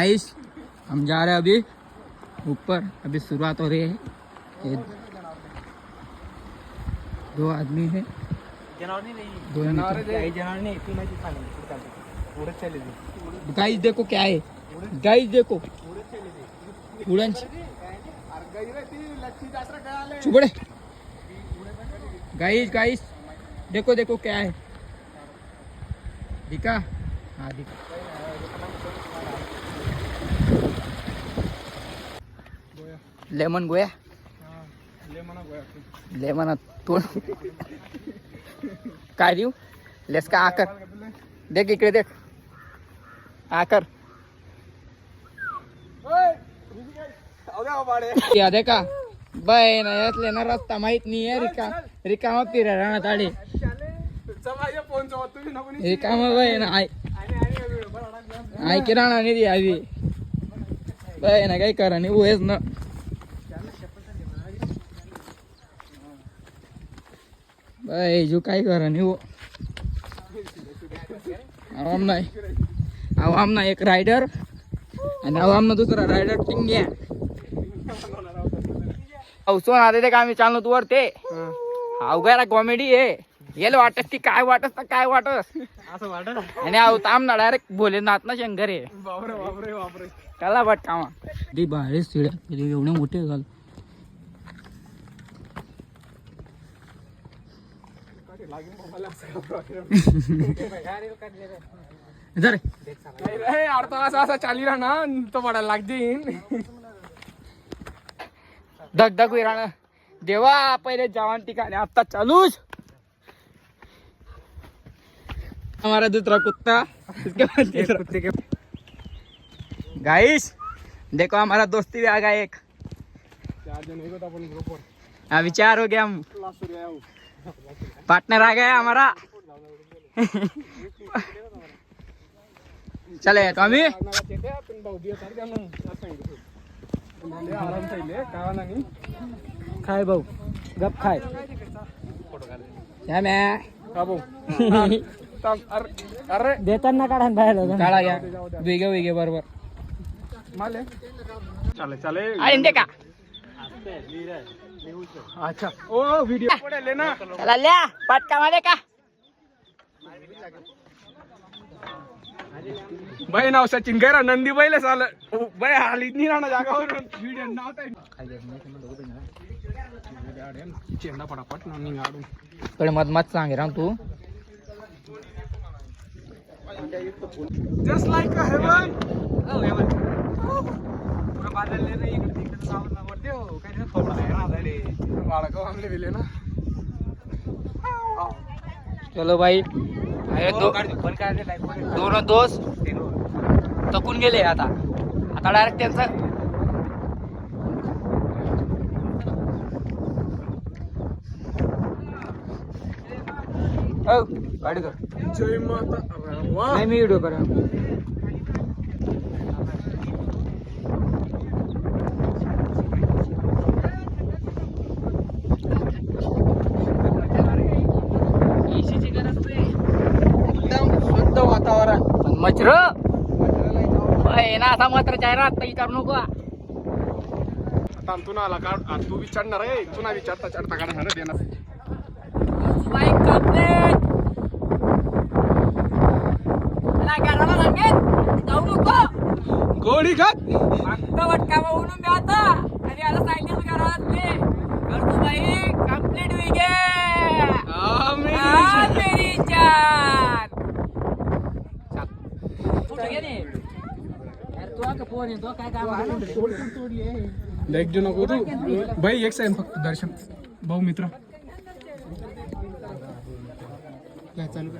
Guys हम जा रहे हैं अभी ऊपर। अभी शुरुआत हो रही है। ये दो आदमी है। दो गाइस देखो क्या है। गाइस देखो। उड़न चुबड़े। गाइस गाइस देखो देखो क्या है। दिखा। हाँ दिखा। लेमन गोया? लेमन तोंड. काय देऊ? लेस का आकर? देख इकडे देख. आकर. या का बाय ना यातले ना रस्ता माहीत नाही आहे रिका रिकामा फिरा राणा ताडे रिकामा बाय ना आय की राणा नाही आधी. बाय ना काय करा नाही होयच ना. जो काय करा नाही हो. आवाम नाही. आवाम ना एक रायडर आणि आवाम ना दुसरा रायडर टिंग्या अवसून आले ते का आम्ही चाललो तू वर ते अवघायला कॉमेडी आहे. गेलं वाटत ती काय वाटत तर काय वाटत? असं वाटत? आणि अहो ताम ना डायरेक्ट भोलेनाथ ना शंकर आहे. बापरे बापरे बापरे. त्याला वाट कामा ती बाहेर एवढे मोठे झाल. जर अर्धा असा असा चाली ना तो पडायला लागते धग धग विराण देवा पहिले जवान ठिकाणी आता चालूच. हमारा दूसरा कुत्ता. के गाइस देखो हमारा दोस्ती भी आ गया एक. चार जण एक होता आपण ग्रुपवर अभी चार हो गया हम. पार्टनर आ गया हमारा. चले नाही खाय भाऊ गप खाय भाऊ अरे अरे देताना काढा बाहेर काढा घ्या. वेगे वेगे बरोबर. माले. चाले चाले का? अच्छा. ओ व्हिडिओ पडेल ना. चला ल्या पटका मध्ये का? बाई नाव सचिन गैरा नंदी बैल चाल बाई हालीत नाही राहणार जागावरून. व्हिडिओ नाव चेंडा पटापट नंदी गाडून कडे मत मत सांगे राम तू. जस्ट लाईक अ हेवन बाळगाव आमले दिले ना चलो भाई अरे दो दोन दोस्त तकून गेले आता। आता डायरेक्ट त्यांचं गाडी कर जय माता नाही मी व्हिडिओ करा मच्छर? ना असा मात्र जाहिरात काही करू नको. आता तू ना आला का? तू विचारणार आहे. तू ना विचारता चढता काढा ना देणार. बाईक कंप्लेट घराला सांगेन. जाऊ नको. गोळी खात फक्त वटका म्हणून मी आता आणि याला सांगितलं घरात मी करतो बाई कंप्लीट विगे मेरी जान कुठं गेले लाईक तू देऊ नको तू. बाई एक सेकंड फक्त दर्शन. भाऊ मित्र. चालू